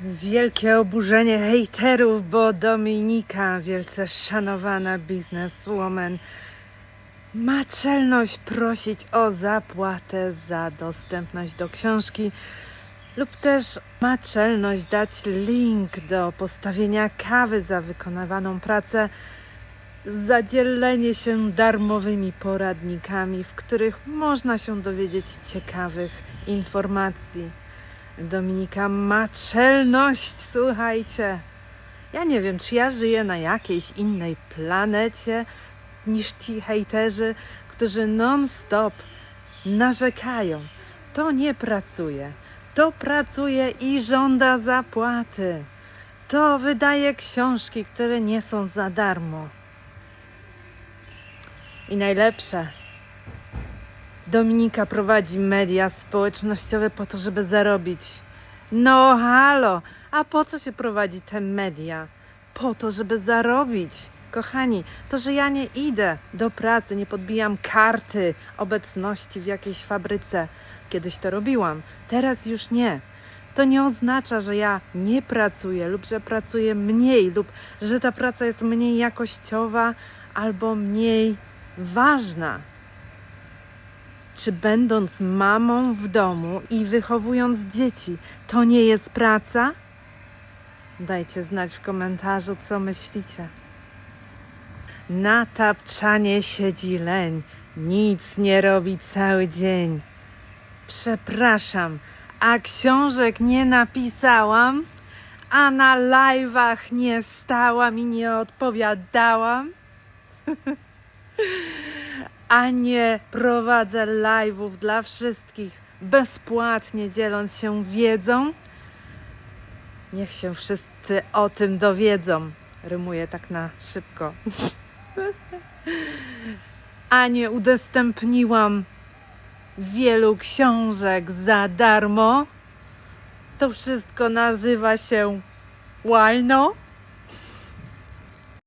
Wielkie oburzenie hejterów, bo Dominika, wielce szanowana bizneswoman, ma czelność prosić o zapłatę za dostępność do książki lub też ma czelność dać link do postawienia kawy za wykonywaną pracę, zadzielenie się darmowymi poradnikami, w których można się dowiedzieć ciekawych informacji. Dominika ma czelność, słuchajcie. Ja nie wiem, czy ja żyję na jakiejś innej planecie niż ci hejterzy, którzy non-stop narzekają. To nie pracuje. To pracuje i żąda zapłaty. To wydaje książki, które nie są za darmo. I najlepsze. Dominika prowadzi media społecznościowe po to, żeby zarobić. No halo, a po co się prowadzi te media? Po to, żeby zarobić. Kochani, to, że ja nie idę do pracy, nie podbijam karty obecności w jakiejś fabryce. Kiedyś to robiłam, teraz już nie. To nie oznacza, że ja nie pracuję lub że pracuję mniej lub że ta praca jest mniej jakościowa albo mniej ważna. Czy będąc mamą w domu i wychowując dzieci, to nie jest praca? Dajcie znać w komentarzu, co myślicie. Na tapczanie siedzi leń, nic nie robi cały dzień. Przepraszam, a książek nie napisałam, a na live'ach nie stałam i nie odpowiadałam a nie prowadzę live'ów dla wszystkich bezpłatnie, dzieląc się wiedzą. Niech się wszyscy o tym dowiedzą. Rymuję tak na szybko. A nie udostępniłam wielu książek za darmo. To wszystko nazywa się łajno.